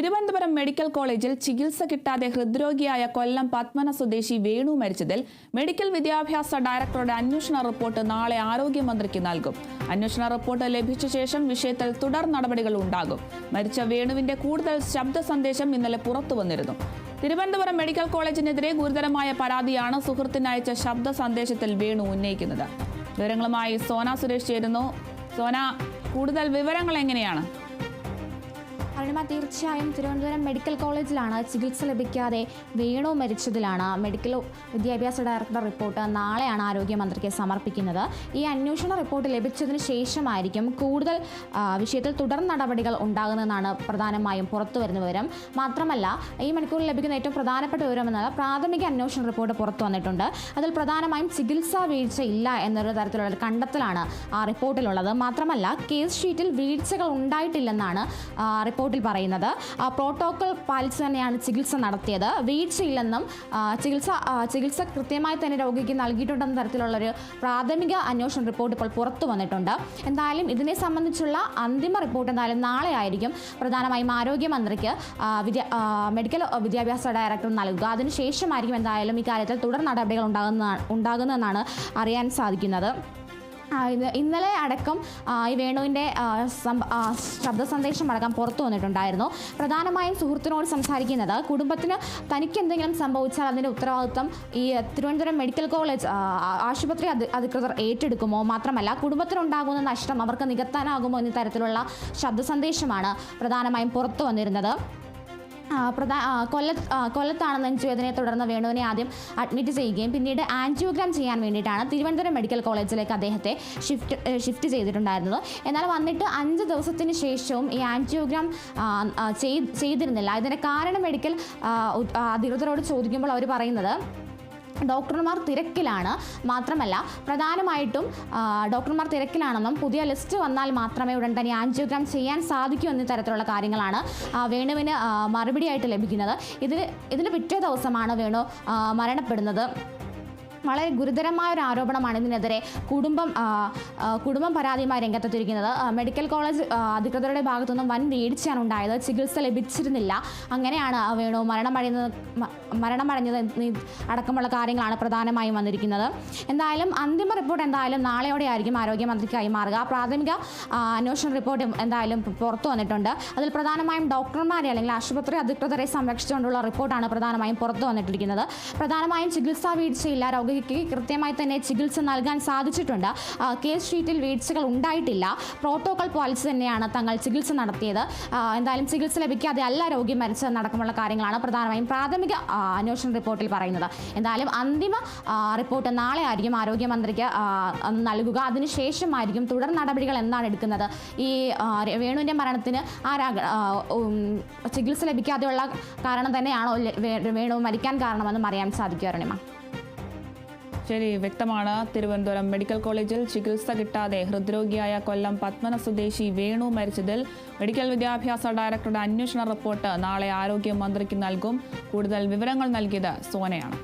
Thiruvananthapuram medical കോളേജിൽ ചികിത്സ കിട്ടാതെ ഹൃദ്രോഗിയായ കൊല്ലം പത്മന സ്വദേശി വേണു മരിച്ചതിൽ മെഡിക്കൽ വിദ്യാഭ്യാസ ഡയറക്ടറുടെ അന്വേഷണ റിപ്പോർട്ട് നാളെ ആരോഗ്യമന്ത്രിക്ക് നൽകും. അന്വേഷണ റിപ്പോർട്ട് ലഭിച്ച ശേഷം വിഷയത്തിൽ തുടർ നടപടികൾ ഉണ്ടാകും. മരിച്ച വേണുവിന്റെ കൂടുതൽ ശബ്ദ സന്ദേശം ഇന്നലെ പുറത്തു വന്നിരുന്നു. തിരുവനന്തപുരം മെഡിക്കൽ കോളേജിനെതിരെ ഗുരുതരമായ പരാതിയാണ് സുഹൃത്തിന് അയച്ച ശബ്ദ സന്ദേശത്തിൽ വേണു ഉന്നയിക്കുന്നത്. വിവരങ്ങളുമായി സോന സുരേഷ് ചേരുന്നു. സോന കൂടുതൽ വിവരങ്ങൾ എങ്ങനെയാണ്? അരുണിമ തീർച്ചയായും തിരുവനന്തപുരം മെഡിക്കൽ കോളേജിലാണ് ചികിത്സ ലഭിക്കാതെ വേണു മരിച്ചതിലാണ് മെഡിക്കൽ വിദ്യാഭ്യാസ ഡയറക്ടർ റിപ്പോർട്ട് നാളെയാണ് ആരോഗ്യമന്ത്രിക്ക് സമർപ്പിക്കുന്നത്. ഈ അന്വേഷണ റിപ്പോർട്ട് ലഭിച്ചതിന് ശേഷമായിരിക്കും കൂടുതൽ വിഷയത്തിൽ തുടർ നടപടികൾ ഉണ്ടാകുന്നതെന്നാണ് പ്രധാനമായും പുറത്തു വരുന്ന വിവരം. മാത്രമല്ല ഈ മണിക്കൂറിൽ ലഭിക്കുന്ന ഏറ്റവും പ്രധാനപ്പെട്ട വിവരം എന്നത് പ്രാഥമിക അന്വേഷണ റിപ്പോർട്ട് പുറത്തു വന്നിട്ടുണ്ട്. അതിൽ പ്രധാനമായും ചികിത്സാ വീഴ്ച ഇല്ല എന്നൊരു തരത്തിലുള്ള കണ്ടെത്തലാണ് ആ റിപ്പോർട്ടിലുള്ളത്. മാത്രമല്ല കേസ് ഷീറ്റിൽ വീഴ്ചകൾ ഉണ്ടായിട്ടില്ലെന്നാണ് ആ, റിപ്പോർട്ടിൽ പറയുന്നത് ആ, പ്രോട്ടോകോൾ പാലിച്ച് തന്നെയാണ് ചികിത്സ നടത്തിയത്. വീഴ്ചയില്ലെന്നും ചികിത്സ ചികിത്സ കൃത്യമായി തന്നെ രോഗിക്ക് നൽകിയിട്ടുണ്ടെന്ന തരത്തിലുള്ള ഒരു പ്രാഥമിക അന്വേഷണ റിപ്പോർട്ട് ഇപ്പോൾ പുറത്തു വന്നിട്ടുണ്ട്. എന്തായാലും ഇതിനെ സംബന്ധിച്ചുള്ള അന്തിമ റിപ്പോർട്ട് എന്തായാലും നാളെ ആയിരിക്കും. പ്രധാനമായും ആരോഗ്യമന്ത്രിക്ക് മെഡിക്കൽ വിദ്യാഭ്യാസ ഡയറക്ടർ നൽകുക. അതിനുശേഷമായിരിക്കും എന്തായാലും ഇക്കാര്യത്തിൽ കാര്യത്തിൽ തുടർ നടപടികൾ ഉണ്ടാകുന്ന ഉണ്ടാകുന്നതെന്നാണ് അറിയാൻ സാധിക്കുന്നത്. ഇന്നലെ അടക്കം ഈ വേണുവിന്റെ ശബ്ദ സന്ദേശം അടക്കം പുറത്തു വന്നിട്ടുണ്ടായിരുന്നു. പ്രധാനമായും സുഹൃത്തിനോട് സംസാരിക്കുന്നത് കുടുംബത്തിന് തനിക്ക് എന്തെങ്കിലും സംഭവിച്ചാൽ അതിന്റെ ഉത്തരവാദിത്വം ഈ തിരുവനന്തപുരം മെഡിക്കൽ കോളേജ് ആശുപത്രി അധികൃതർ ഏറ്റെടുക്കുമോ മാത്രമല്ല കുടുംബത്തിനുണ്ടാകുന്ന നഷ്ടം അവർക്ക് നികത്താനാകുമോ എന്ന തരത്തിലുള്ള ശബ്ദ സന്ദേശമാണ് പ്രധാനമായും പുറത്തു വന്നിരുന്നത്. ആ, പ്രധാ ആ, കൊല്ലത്ത് ആ, കൊല്ലത്താണ് നെഞ്ചുവേദനയെ തുടർന്ന് വേണുവിനെ ആദ്യം അഡ്മിറ്റ് ചെയ്യുകയും പിന്നീട് ആൻജിയോഗ്രാം ചെയ്യാൻ വേണ്ടിയിട്ടാണ് തിരുവനന്തപുരം മെഡിക്കൽ കോളേജിലേക്ക് അദ്ദേഹത്തെ ഷിഫ്റ്റ് ഷിഫ്റ്റ് ചെയ്തിട്ടുണ്ടായിരുന്നത്. എന്നാൽ വന്നിട്ട് അഞ്ച് ദിവസത്തിന് ശേഷവും ഈ ആൻജിയോഗ്രാം ചെയ്തിരുന്നില്ല. ഇതിന് കാരണം മെഡിക്കൽ അധികൃതരോട് ചോദിക്കുമ്പോൾ അവർ പറയുന്നത് ഡോക്ടർമാർ തിരക്കിലാണ് മാത്രമല്ല പ്രധാനമായിട്ടും ഡോക്ടർമാർ തിരക്കിലാണെന്നും പുതിയ ലിസ്റ്റ് വന്നാൽ മാത്രമേ ഉടൻ തന്നെ ആൻജിയോഗ്രാം ചെയ്യാൻ സാധിക്കൂ എന്ന തരത്തിലുള്ള കാര്യങ്ങളാണ് വേണുവിന് മറുപടിയായിട്ട് ലഭിക്കുന്നത്. ഇതിന് ഇതിന് പിറ്റേ ദിവസമാണ് വേണു മരണപ്പെടുന്നത്. വളരെ ഗുരുതരമായ ഒരു ആരോപണമാണ് ഇതിനെതിരെ കുടുംബം കുടുംബം പരാതിയുമായി രംഗത്തെത്തിയിരിക്കുന്നത്. മെഡിക്കൽ കോളേജ് അധികൃതരുടെ ഭാഗത്തുനിന്നും വൻ വീഴ്ചയാണ് ഉണ്ടായത്. ചികിത്സ ലഭിച്ചിരുന്നില്ല. അങ്ങനെയാണ് വേണു മരണമടയുന്നത് മരണമടഞ്ഞത് അടക്കമുള്ള കാര്യങ്ങളാണ് പ്രധാനമായും വന്നിരിക്കുന്നത്. എന്തായാലും അന്തിമ റിപ്പോർട്ട് എന്തായാലും നാളെയോടെ ആയിരിക്കും ആരോഗ്യമന്ത്രിക്ക് കൈമാറുക പ്രാഥമിക അന്വേഷണ റിപ്പോർട്ട് എന്തായാലും പുറത്തു വന്നിട്ടുണ്ട്. അതിൽ പ്രധാനമായും ഡോക്ടർമാരെ അല്ലെങ്കിൽ ആശുപത്രി അധികൃതരെ സംരക്ഷിച്ചുകൊണ്ടുള്ള റിപ്പോർട്ടാണ് പ്രധാനമായും പുറത്തു വന്നിട്ടിരിക്കുന്നത്. പ്രധാനമായും ചികിത്സാ വീഴ്ചയില്ല രോഗിക്ക് കൃത്യമായി തന്നെ ചികിത്സ നൽകാൻ സാധിച്ചിട്ടുണ്ട്. കേസ് ഷീറ്റിൽ വീഴ്ചകൾ ഉണ്ടായിട്ടില്ല. പ്രോട്ടോകോൾ പാലിച്ച് തന്നെയാണ് തങ്ങൾ ചികിത്സ നടത്തിയത്. എന്തായാലും ചികിത്സ ലഭിക്കാതെ അല്ല രോഗി മരിച്ചതെന്നടക്കമുള്ള കാര്യങ്ങളാണ് പ്രധാനമായും പ്രാഥമിക അന്വേഷണ റിപ്പോർട്ടിൽ പറയുന്നത്. എന്തായാലും അന്തിമ റിപ്പോർട്ട് നാളെ ആയിരിക്കും ആരോഗ്യമന്ത്രിക്ക് നൽകുക. അതിനുശേഷമായിരിക്കും തുടർ നടപടികൾ എന്താണ് എടുക്കുന്നത്? ഈ വേണുവിന്റെ മരണത്തിന് ആരാ ചികിത്സ ലഭിക്കാതെയുള്ള കാരണം തന്നെയാണോ വേണു മരിക്കാൻ കാരണമെന്നും അറിയാൻ സാധിക്കും അരുണിമ ശരി വ്യക്തമാണ്. തിരുവനന്തപുരം മെഡിക്കൽ കോളേജിൽ ചികിത്സ കിട്ടാതെ ഹൃദ്രോഗിയായ കൊല്ലം പത്മന സ്വദേശി വേണു മരിച്ചതിൽ മെഡിക്കൽ വിദ്യാഭ്യാസ ഡയറക്ടറുടെ അന്വേഷണ റിപ്പോർട്ട് നാളെ ആരോഗ്യമന്ത്രിക്ക് നൽകും. കൂടുതൽ വിവരങ്ങൾ നൽകിയത് സോനയാണ്.